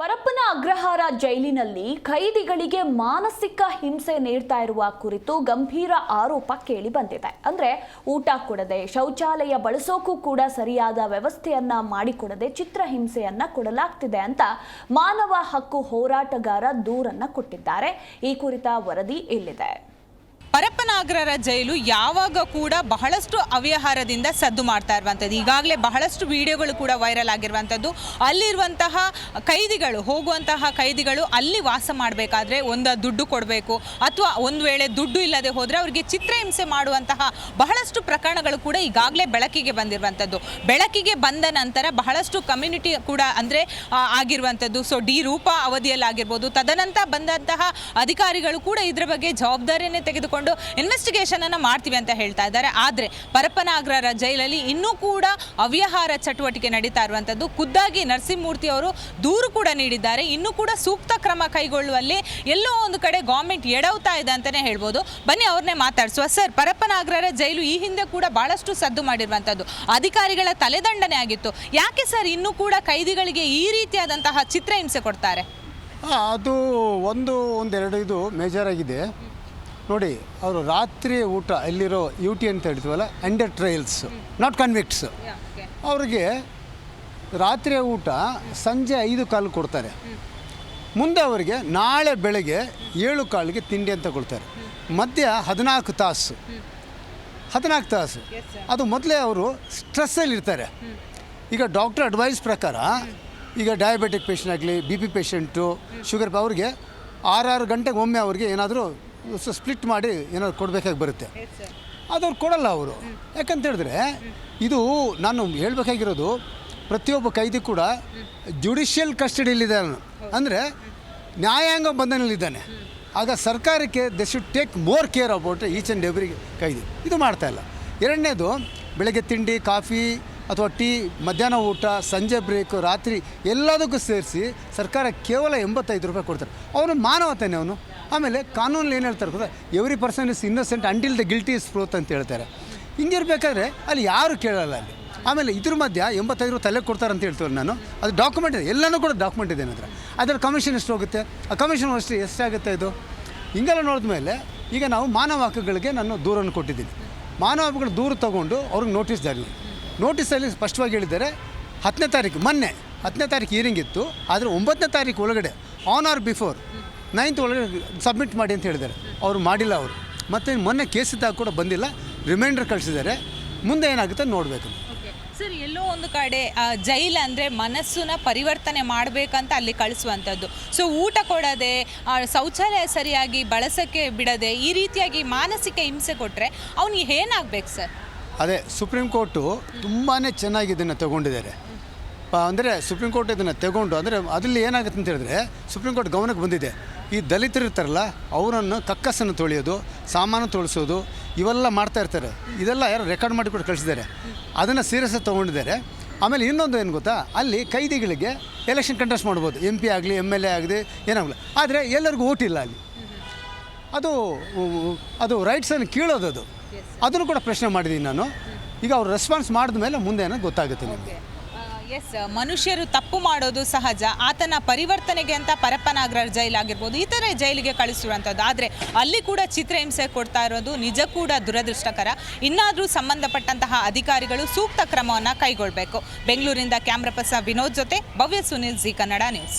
ಪರಪ್ಪನ ಅಗ್ರಹಾರ ಜೈಲಿನಲ್ಲಿ ಖೈದಿಗಳಿಗೆ ಮಾನಸಿಕ ಹಿಂಸೆ ನೀಡ್ತಾ ಇರುವ ಕುರಿತು ಗಂಭೀರ ಆರೋಪ ಕೇಳಿ ಬಂದಿದೆ. ಅಂದ್ರೆ ಊಟ ಕೊಡದೆ, ಶೌಚಾಲಯ ಬಳಸೋಕ್ಕೂ ಕೂಡ ಸರಿಯಾದ ವ್ಯವಸ್ಥೆಯನ್ನ ಮಾಡಿಕೊಡದೆ ಚಿತ್ರಹಿಂಸೆಯನ್ನ ಕೊಡಲಾಗ್ತಿದೆ ಅಂತ ಮಾನವ ಹಕ್ಕು ಹೋರಾಟಗಾರ ದೂರನ್ನ ಕೊಟ್ಟಿದ್ದಾರೆ. ಈ ಕುರಿತ ವರದಿ ಇಲ್ಲಿದೆ ಪರಪ್ಪನಾಗ್ರರ ಜೈಲು ಯಾವಾಗ ಕೂಡ ಬಹಳಷ್ಟು ಅವ್ಯವಹಾರದಿಂದ ಸದ್ದು ಮಾಡ್ತಾ ಇರುವಂಥದ್ದು. ಈಗಾಗಲೇ ಬಹಳಷ್ಟು ವಿಡಿಯೋಗಳು ಕೂಡ ವೈರಲ್ ಆಗಿರುವಂಥದ್ದು. ಅಲ್ಲಿರುವಂತಹ ಕೈದಿಗಳು, ಹೋಗುವಂತಹ ಕೈದಿಗಳು ಅಲ್ಲಿ ವಾಸ ಮಾಡಬೇಕಾದ್ರೆ ಒಂದು ದುಡ್ಡು ಕೊಡಬೇಕು. ಅಥವಾ ಒಂದು ವೇಳೆ ದುಡ್ಡು ಇಲ್ಲದೆ ಹೋದರೆ ಅವರಿಗೆ ಚಿತ್ರಹಿಂಸೆ ಮಾಡುವಂತಹ ಬಹಳಷ್ಟು ಪ್ರಕರಣಗಳು ಕೂಡ ಈಗಾಗಲೇ ಬೆಳಕಿಗೆ ಬಂದಿರುವಂಥದ್ದು. ಬೆಳಕಿಗೆ ಬಂದ ನಂತರ ಬಹಳಷ್ಟು ಕಮ್ಯುನಿಟಿ ಕೂಡ ಅಂದರೆ ಆಗಿರುವಂಥದ್ದು. ಸೊ ಡಿ ರೂಪ ಅವಧಿಯಲ್ಲಾಗಿರ್ಬೋದು. ತದನಂತರ ಬಂದಂತಹ ಅಧಿಕಾರಿಗಳು ಕೂಡ ಇದರ ಬಗ್ಗೆ ಜವಾಬ್ದಾರಿಯನ್ನೇ ತೆಗೆದುಕೊಂಡು ಇನ್ವೆಸ್ಟಿಗೇಷನ್ ಅನ್ನು ಮಾಡ್ತೀವಿ ಅಂತ ಹೇಳ್ತಾ ಇದ್ದಾರೆ. ಆದರೆ ಪರಪ್ಪನಾಗ್ರರ ಜೈಲಲ್ಲಿ ಇನ್ನೂ ಕೂಡ ಅವ್ಯವಹಾರ ಚಟುವಟಿಕೆ ನಡೀತಾ ಇರುವಂಥದ್ದು. ಖುದ್ದಾಗಿ ನರಸಿಂಹಮೂರ್ತಿ ಅವರು ದೂರು ಕೂಡ ನೀಡಿದ್ದಾರೆ. ಇನ್ನೂ ಕೂಡ ಸೂಕ್ತ ಕ್ರಮ ಕೈಗೊಳ್ಳುವಲ್ಲಿ ಎಲ್ಲೋ ಒಂದು ಕಡೆ ಗೌರ್ಮೆಂಟ್ ಎಡವ್ತಾ ಇದೆ ಅಂತಲೇ ಹೇಳ್ಬೋದು. ಬನ್ನಿ ಅವ್ರನ್ನೇ ಮಾತಾಡಿಸುವ. ಸರ್ ಪರಪ್ಪನಾಗ್ರರ ಜೈಲು ಈ ಹಿಂದೆ ಕೂಡ ಬಹಳಷ್ಟು ಸದ್ದು ಮಾಡಿರುವಂಥದ್ದು. ಅಧಿಕಾರಿಗಳ ತಲೆದಂಡನೆ ಆಗಿತ್ತು. ಯಾಕೆ ಸರ್ ಇನ್ನೂ ಕೂಡ ಕೈದಿಗಳಿಗೆ ಈ ರೀತಿಯಾದಂತಹ ಚಿತ್ರಹಿಂಸೆ ಕೊಡ್ತಾರೆ? ಅದು ಒಂದು, ಒಂದೆರಡು ಇದು ಮೇಜರ್ ಆಗಿದೆ. ನೋಡಿ, ಅವರು ರಾತ್ರಿ ಊಟ, ಎಲ್ಲಿರೋ ಯು ಟಿ ಅಂತ ಹೇಳ್ತೀವಲ್ಲ ಅಂಡರ್ ಟ್ರಯಲ್ಸ್ ನಾಟ್ ಕನ್ವಿಕ್ಟ್ಸ್ ಅವ್ರಿಗೆ ರಾತ್ರಿ ಊಟ, ಸಂಜೆ ಐದು ಕಾಲು ಕೊಡ್ತಾರೆ. ಮುಂದೆ ಅವರಿಗೆ ನಾಳೆ ಬೆಳಗ್ಗೆ ಏಳು ಕಾಲಿಗೆ ತಿಂಡಿ ಅಂತ ಕೊಡ್ತಾರೆ. ಮಧ್ಯ ಹದಿನಾಲ್ಕು ತಾಸು. ಹದಿನಾಲ್ಕು ತಾಸು. ಅದು ಮೊದಲೇ ಅವರು ಸ್ಟ್ರೆಸ್ಸಲ್ಲಿ ಇರ್ತಾರೆ. ಈಗ ಡಾಕ್ಟರ್ ಅಡ್ವೈಸ್ ಪ್ರಕಾರ, ಈಗ ಡಯಾಬೆಟಿಕ್ ಪೇಷಂಟ್ ಆಗಲಿ ಬಿ ಪಿ ಪೇಷಂಟು ಶುಗರ್ ಅವ್ರಿಗೆ ಆರಾರು ಗಂಟೆಗೆ ಒಮ್ಮೆ ಅವ್ರಿಗೆ ಏನಾದರೂ ಸ್ಪ್ಲಿಟ್ ಮಾಡಿ ಏನಾದ್ರು ಕೊಡಬೇಕಾಗಿ ಬರುತ್ತೆ. ಅದವ್ರು ಕೊಡಲ್ಲ ಅವರು. ಯಾಕಂತ ಹೇಳಿದ್ರೆ ಇದು ನಾನು ಹೇಳಬೇಕಾಗಿರೋದು ಪ್ರತಿಯೊಬ್ಬ ಕೈದಿ ಕೂಡ ಜುಡಿಷಿಯಲ್ ಕಸ್ಟಡಿಯಲ್ಲಿದ್ದಾನೆ ಅಂದರೆ ನ್ಯಾಯಾಂಗ ಬಂಧನಲ್ಲಿದ್ದಾನೆ ಆಗ ಸರ್ಕಾರಕ್ಕೆ they should take more care about each and every ಕೈದಿ. ಇದು ಮಾಡ್ತಾ ಇಲ್ಲ. ಎರಡನೇದು ಬೆಳಗ್ಗೆ ತಿಂಡಿ ಕಾಫಿ ಅಥವಾ ಟೀ ಮಧ್ಯಾಹ್ನ ಊಟ ಸಂಜೆ ಬ್ರೇಕು ರಾತ್ರಿ ಎಲ್ಲದಕ್ಕೂ ಸೇರಿಸಿ ಸರ್ಕಾರ ಕೇವಲ ಎಂಬತ್ತೈದು ರೂಪಾಯಿ ಕೊಡ್ತಾರೆ. ಅವನು ಮಾನವತೆನೆ ಅವನು. ಆಮೇಲೆ ಕಾನೂನಲ್ಲಿ ಏನು ಹೇಳ್ತಾರೆ ಗೊತ್ತಾ? Every person is innocent until the guilty is proved ಅಂತ ಹೇಳ್ತಾರೆ. ಹಿಂಗಿರ್ಬೇಕಾದ್ರೆ ಅಲ್ಲಿ ಯಾರು ಕೇಳಲ್ಲ ಅಲ್ಲಿ. ಆಮೇಲೆ ಇದ್ರ ಮಧ್ಯ ಎಂಬತ್ತೈದು ರೂಪಾಯಿ ತಲೆ ಕೊಡ್ತಾರೆ ಅಂತ ಹೇಳ್ತೀವಿ ನಾನು. ಅದು ಡಾಕ್ಯುಮೆಂಟ್ ಇದೆ. ಎಲ್ಲನೂ ಕೂಡ ಡಾಕ್ಯುಮೆಂಟ್ ಇದೆ ಏನಂದ್ರೆ ಅದರ ಕಮಿಷನ್ ಎಷ್ಟು ಹೋಗುತ್ತೆ? ಆ ಕಮಿಷನ್ ಅಷ್ಟು ಎಷ್ಟಾಗುತ್ತೆ ಇದು? ಹಿಂಗೆಲ್ಲ ನೋಡಿದ ಮೇಲೆ ಈಗ ನಾವು ಮಾನವ ಹಕ್ಕುಗಳಿಗೆ ನಾನು ದೂರನ್ನು ಕೊಟ್ಟಿದ್ದೀನಿ. ಮಾನವ ಹಕ್ಕುಗಳು ದೂರ ತೊಗೊಂಡು ಅವ್ರಿಗೆ ನೋಟಿಸ್ ಜಾರಿ. ನೋಟಿಸಲ್ಲಿ ಸ್ಪಷ್ಟವಾಗಿ ಹೇಳಿದ್ದಾರೆ, ಹತ್ತನೇ ತಾರೀಕು, ಮೊನ್ನೆ ಹತ್ತನೇ ತಾರೀಕು ಹಿಯರಿಂಗ್ ಇತ್ತು. ಆದರೆ ಒಂಬತ್ತನೇ ತಾರೀಕು ಒಳಗಡೆ ಆನ್ ಆರ್ ಬಿಫೋರ್ ನೈನ್ತ್ ಒಳಗೆ ಸಬ್ಮಿಟ್ ಮಾಡಿ ಅಂತ ಹೇಳಿದ್ದಾರೆ. ಅವರು ಮಾಡಿಲ್ಲ ಅವರು. ಮತ್ತು ಮೊನ್ನೆ ಕೇಸಿದ್ದಾಗ ಕೂಡ ಬಂದಿಲ್ಲ. ರಿಮೈಂಡರ್ ಕಳಿಸಿದ್ದಾರೆ. ಮುಂದೆ ಏನಾಗುತ್ತೆ ನೋಡಬೇಕು. ಸರ್ ಎಲ್ಲೋ ಒಂದು ಕಡೆ ಜೈಲ್ ಅಂದರೆ ಮನಸ್ಸನ್ನ ಪರಿವರ್ತನೆ ಮಾಡಬೇಕಂತ ಅಲ್ಲಿ ಕಳಿಸುವಂಥದ್ದು. ಸೊ ಊಟ ಕೊಡದೆ ಶೌಚಾಲಯ ಸರಿಯಾಗಿ ಬಳಸೋಕ್ಕೆ ಬಿಡದೆ ಈ ರೀತಿಯಾಗಿ ಮಾನಸಿಕ ಹಿಂಸೆ ಕೊಟ್ಟರೆ ಅವ್ನಿಗೆ ಏನಾಗಬೇಕು ಸರ್ ಅದೇ ಸುಪ್ರೀಂ ಕೋರ್ಟು ತುಂಬಾ ಚೆನ್ನಾಗಿ ಇದನ್ನು ತಗೊಂಡಿದ್ದಾರೆ. ಅಂದರೆ ಸುಪ್ರೀಂ ಕೋರ್ಟ್ ಇದನ್ನು ತಗೊಂಡು ಅಂದರೆ ಅದರಲ್ಲಿ ಏನಾಗುತ್ತೆ ಅಂತ ಹೇಳಿದ್ರೆ ಸುಪ್ರೀಂ ಕೋರ್ಟ್ ಗಮನಕ್ಕೆ ಬಂದಿದೆ. ಈ ದಲಿತರು ಇರ್ತಾರಲ್ಲ ಅವರನ್ನು ಕಕ್ಕಸನ್ನು ತೊಳೆಯೋದು ಸಾಮಾನು ತೊಳಿಸೋದು ಇವೆಲ್ಲ ಮಾಡ್ತಾ ಇರ್ತಾರೆ. ಇದೆಲ್ಲ ಯಾರು ರೆಕಾರ್ಡ್ ಮಾಡಿ ಕೂಡ ಕಳಿಸಿದ್ದಾರೆ. ಅದನ್ನು ಸೀರಿಯಸ್ಸಾಗಿ ತೊಗೊಂಡಿದ್ದಾರೆ. ಆಮೇಲೆ ಇನ್ನೊಂದು ಏನು ಗೊತ್ತಾ? ಅಲ್ಲಿ ಕೈದಿಗಳಿಗೆ ಎಲೆಕ್ಷನ್ ಕಂಟೆಸ್ಟ್ ಮಾಡ್ಬೋದು. ಎಂ ಪಿ ಆಗಲಿ ಎಂ ಎಲ್ ಎ ಆಗಲಿ ಏನಾಗಲಿ. ಆದರೆ ಎಲ್ಲರಿಗೂ ಓಟ್ ಇಲ್ಲ ಅಲ್ಲಿ. ಅದು ಅದು ರೈಟ್ಸನ್ನು ಕೀಳೋದು ಅದು. ಅದನ್ನು ಕೂಡ ಪ್ರಶ್ನೆ ಮಾಡಿದ್ದೀನಿ ನಾನು. ಈಗ ಅವ್ರು ರೆಸ್ಪಾನ್ಸ್ ಮಾಡಿದ ಮೇಲೆ ಮುಂದೆ ಏನೋ ಗೊತ್ತಾಗುತ್ತೆ ನಿಮಗೆ. ಎಸ್ ಮನುಷ್ಯರು ತಪ್ಪು ಮಾಡೋದು ಸಹಜ. ಆತನ ಪರಿವರ್ತನೆಗೆ ಅಂತ ಪರಪ್ಪನಾಗ್ರ ಜೈಲ್ ಆಗಿರ್ಬೋದು ಥರ ಜೈಲಿಗೆ ಕಳಿಸಿರುವಂಥದ್ದು ಆದರೆ ಅಲ್ಲಿ ಕೂಡ ಚಿತ್ರಹಿಂಸೆ ಕೊಡ್ತಾ ಇರೋದು ನಿಜ ಕೂಡ ದುರದೃಷ್ಟಕರ. ಇನ್ನಾದರೂ ಸಂಬಂಧಪಟ್ಟಂತಹ ಅಧಿಕಾರಿಗಳು ಸೂಕ್ತ ಕ್ರಮವನ್ನು ಕೈಗೊಳ್ಳಬೇಕು ಬೆಂಗಳೂರಿನಿಂದ ಕ್ಯಾಮ್ರಾ ಪರ್ಸನ್ ವಿನೋದ್ ಜೊತೆ ಭವ್ಯ ಸುನಿಲ್ ಜಿ ಕನ್ನಡ ನ್ಯೂಸ್.